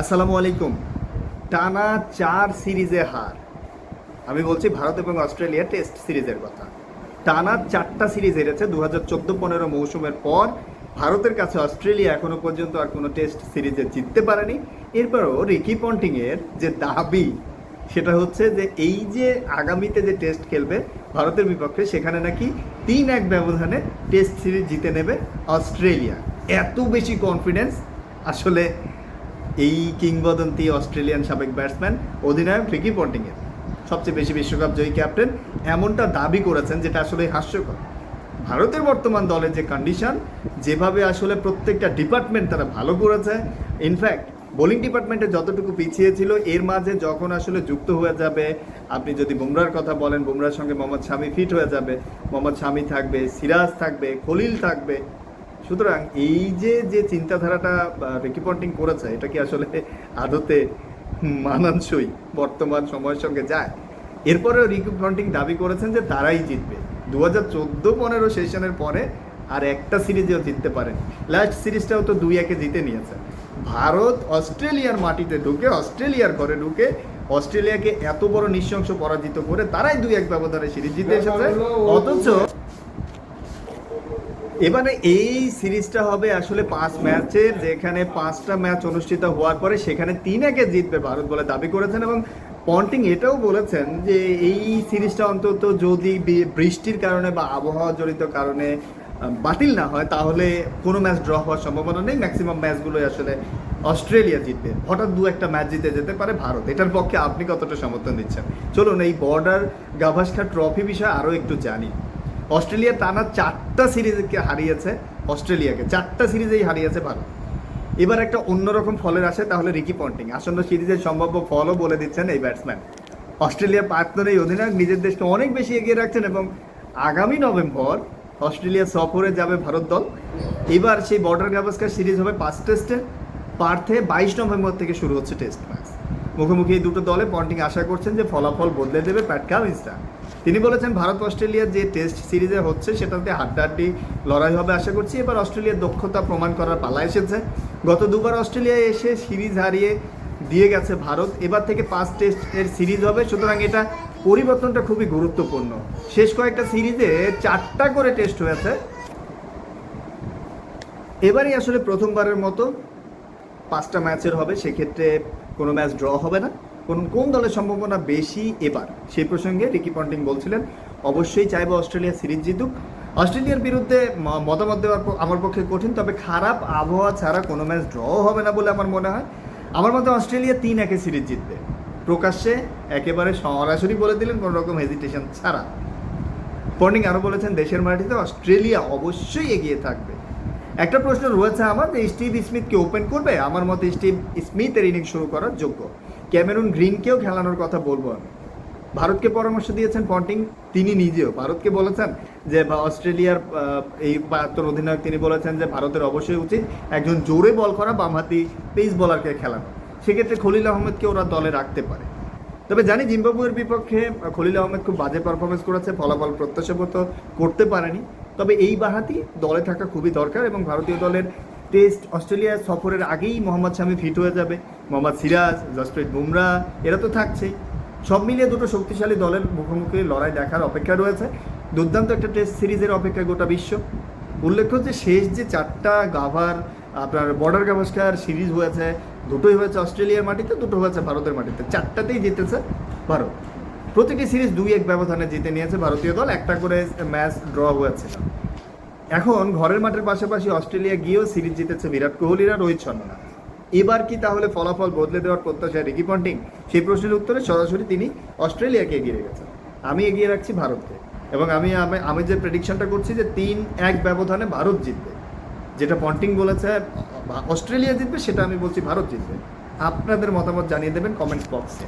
আসসালামু আলাইকুম। টানা চার সিরিজে হার। আমি বলছি ভারত এবং অস্ট্রেলিয়া টেস্ট সিরিজের কথা। টানা চারটা সিরিজ হেরেছে দু হাজার চোদ্দ পনেরো মৌসুমের পর। ভারতের কাছে অস্ট্রেলিয়া এখনও পর্যন্ত আর কোনো টেস্ট সিরিজে জিততে পারেনি। এরপরও রিকি পন্টিংয়ের যে দাবি, সেটা হচ্ছে যে এই যে আগামীতে যে টেস্ট খেলবে ভারতের বিপক্ষে, সেখানে নাকি তিন এক ব্যবধানে টেস্ট সিরিজ জিতে নেবে অস্ট্রেলিয়া। এত বেশি কনফিডেন্স আসলে এই কিংবদন্তি অস্ট্রেলিয়ান সাবেক ব্যাটসম্যান, অধিনায়ক রিকি পন্টিংয়ের সবচেয়ে বেশি বিশ্বকাপ জয়ী ক্যাপ্টেন এমনটা দাবি করেছেন যেটা আসলে হাস্যকর। ভারতের বর্তমান দলের যে কন্ডিশন যেভাবে আসলে প্রত্যেকটা ডিপার্টমেন্ট তারা ভালো করেছে ইনফ্যাক্ট বোলিং ডিপার্টমেন্টে যতটুকু পিছিয়ে ছিল, এর মাঝে যখন আসলে যুক্ত হয়ে যাবে, আপনি যদি বুমরার কথা বলেন বুমরার সঙ্গে মোহাম্মদ শামি ফিট হয়ে যাবে, মোহাম্মদ শামি থাকবে, সিরাজ থাকবে, খলিল থাকবে সুতরাং এই যে যে চিন্তাধারাটা রিকি পন্টিং করেছে এটা কি আসলে আদতে মানানসই বর্তমান সময়ের সঙ্গে যায়? এরপরেও রিকি পন্টিং দাবি করেছেন যে তারাই জিতবে। দু হাজার চোদ্দ পনেরো সেশনের পরে আর একটা সিরিজেও জিততে পারেন। লাস্ট সিরিজটাও তো দুই একে জিতে নিয়েছে। ভারত অস্ট্রেলিয়ার মাটিতে ঢুকে অস্ট্রেলিয়ার ঘরে ঢুকে অস্ট্রেলিয়াকে এত বড় নৃশংস পরাজিত করে তারাই দুই এক ব্যবধানে সিরিজ জিতে এসেছে। অথচ এবারে এই সিরিজটা হবে আসলে পাঁচ ম্যাচের, যেখানে পাঁচটা ম্যাচ অনুষ্ঠিত হওয়ার পরে সেখানে তিন একে জিতবে ভারত বলে দাবি করেছেন এবং পন্টিং এটাও বলেছেন যে এই সিরিজটা অন্তত যদি বৃষ্টির কারণে বা আবহাওয়া জড়িত কারণে বাতিল না হয়, তাহলে কোনো ম্যাচ ড্র হওয়ার সম্ভাবনা নেই। ম্যাক্সিমাম ম্যাচগুলোই আসলে অস্ট্রেলিয়া জিতবে। হঠাৎ দু একটা ম্যাচ জিতে যেতে পারে ভারত। এটার পক্ষে আপনি কতটা সমর্থন দিচ্ছেন? চলুন, এই বর্ডার গাভাস্কার ট্রফি বিষয়ে আরও একটু জানি। অস্ট্রেলিয়া টানা চারটা সিরিজকে হারিয়েছে অস্ট্রেলিয়াকে। চারটা সিরিজেই হারিয়েছে ভারত। এবার একটা অন্যরকম ফলের আসে, তাহলে রিকি পন্টিং। আসন্ন সিরিজের সম্ভাব্য ফলও বলে দিচ্ছেন এই ব্যাটসম্যান অস্ট্রেলিয়ার পার্টনার এই অধিনায়ক নিজের দেশকে অনেক বেশি এগিয়ে রাখছেন এবং আগামী নভেম্বর অস্ট্রেলিয়া সফরে যাবে ভারত দল। এবার সেই বর্ডার গাভাস্কার সিরিজ হবে পাঁচ টেস্টে। পার্থে বাইশ নভেম্বর থেকে শুরু হচ্ছে টেস্ট ম্যাচ মুখোমুখি এই দুটো দলে পন্টিং আশা করছেন যে ফলাফল বদলে দেবে প্যাট কামিন্সটা তিনি বলেছেন, ভারত অস্ট্রেলিয়ার যে টেস্ট সিরিজে হচ্ছে, সেটাতে হাড্ডাহাড্ডি লড়াই হবে আশা করছি। এবার অস্ট্রেলিয়ার দক্ষতা প্রমাণ করার পালা এসেছে। গত দুবার অস্ট্রেলিয়ায় এসে সিরিজ হারিয়ে দিয়ে গেছে ভারত। এবার থেকে পাঁচ টেস্টের সিরিজ হবে। সুতরাং এটা পরিবর্তনটা খুবই গুরুত্বপূর্ণ। শেষ কয়েকটা সিরিজে চারটা করে টেস্ট হয়েছে। এবারই আসলে প্রথমবারের মতো পাঁচটা ম্যাচের হবে। সেক্ষেত্রে কোনো ম্যাচ ড্র হবে না। কোন কোন দলের সম্ভাবনা বেশি এবার? সেই প্রসঙ্গে রিকি পন্টিং বলছিলেন, অবশ্যই চাইব অস্ট্রেলিয়া সিরিজ জিতুক। অস্ট্রেলিয়ার বিরুদ্ধে মতামত দেওয়ার আমার পক্ষে কঠিন, তবে খারাপ আবহাওয়া ছাড়া কোনো ম্যাচ ড্র হবে না বলে আমার মনে হয়। আমার মতে অস্ট্রেলিয়া তিন একে সিরিজ জিতবে। প্রকাশ্যে একেবারে সরাসরি বলে দিলেন, কোনো রকম হেজিটেশন ছাড়া। পন্ডিং আরও বলেছেন, দেশের মাটিতে অস্ট্রেলিয়া অবশ্যই এগিয়ে থাকবে। একটা প্রশ্ন রয়েছে আমার, যে স্টিভ স্মিথকে ওপেন করবে? আমার মতে স্টিভ স্মিথের ইনিংস শুরু করার যোগ্য। ক্যামেরুন গ্রিনকেও খেলানোর কথা বলব আমি। ভারতকে পরামর্শ দিয়েছেন পন্টিং, তিনি নিজেও। ভারতকে বলেছেন যে, বা অস্ট্রেলিয়ার এই প্রাক্তন অধিনায়ক তিনি বলেছেন যে, ভারতের অবশ্যই উচিত একজন জোরে বল করা বামহাতি পেস বলারকে খেলানো। সেক্ষেত্রে খলিল আহমেদকে ওরা দলে রাখতে পারে। তবে জানি জিম্বাবুয়ের বিপক্ষে খলিল আহমেদ খুব বাজে পারফরমেন্স করেছে, ফলাফল প্রত্যাশামতো করতে পারেনি। তবে এই বাহাতি দলে থাকা খুবই দরকার এবং ভারতীয় দলের টেস্ট অস্ট্রেলিয়া সফরের আগেই মোহাম্মদ শামি ফিট হয়ে যাবে। মোহাম্মদ সিরাজ, জসপ্রীত বুমরা, এরা তো থাকছেই। সব মিলিয়ে দুটো শক্তিশালী দলের মুখোমুখি লড়াই দেখার অপেক্ষা রয়েছে। দুর্দান্ত একটা টেস্ট সিরিজের অপেক্ষা গোটা বিশ্ব। উল্লেখ্য যে শেষ যে চারটা গাভার, আপনার বর্ডার গাভাস্কার সিরিজ হয়েছে, দুটোই হয়েছে অস্ট্রেলিয়ার মাটিতে, দুটো হয়েছে ভারতের মাটিতে। চারটাতেই জিতেছে ভারত। প্রতিটি সিরিজ দুই এক ব্যবধানে জিতে নিয়েছে ভারতীয় দল, একটা করে ম্যাচ ড্র হয়েছে। এখন ঘরের মাঠের পাশাপাশি অস্ট্রেলিয়া গিয়েও সিরিজ জিতেছে বিরাট কোহলিরা রোহিত শর্মা এবার কি তাহলে ফলাফল বদলে দেওয়ার প্রত্যাশা রিকি পন্টিং? সেই প্রশ্নের উত্তরে সরাসরি তিনি অস্ট্রেলিয়াকে এগিয়ে রেখেছেন। আমি এগিয়ে রাখছি ভারতকে এবং আমি আমি- আমি যে প্রেডিকশনটা করছি যে তিন এক ব্যবধানে ভারত জিতবে, যেটা পন্টিং বলেছে অস্ট্রেলিয়া জিতবে, সেটা আমি বলছি ভারত জিতবে। আপনাদের মতামত জানিয়ে দেবেন কমেন্ট বক্সে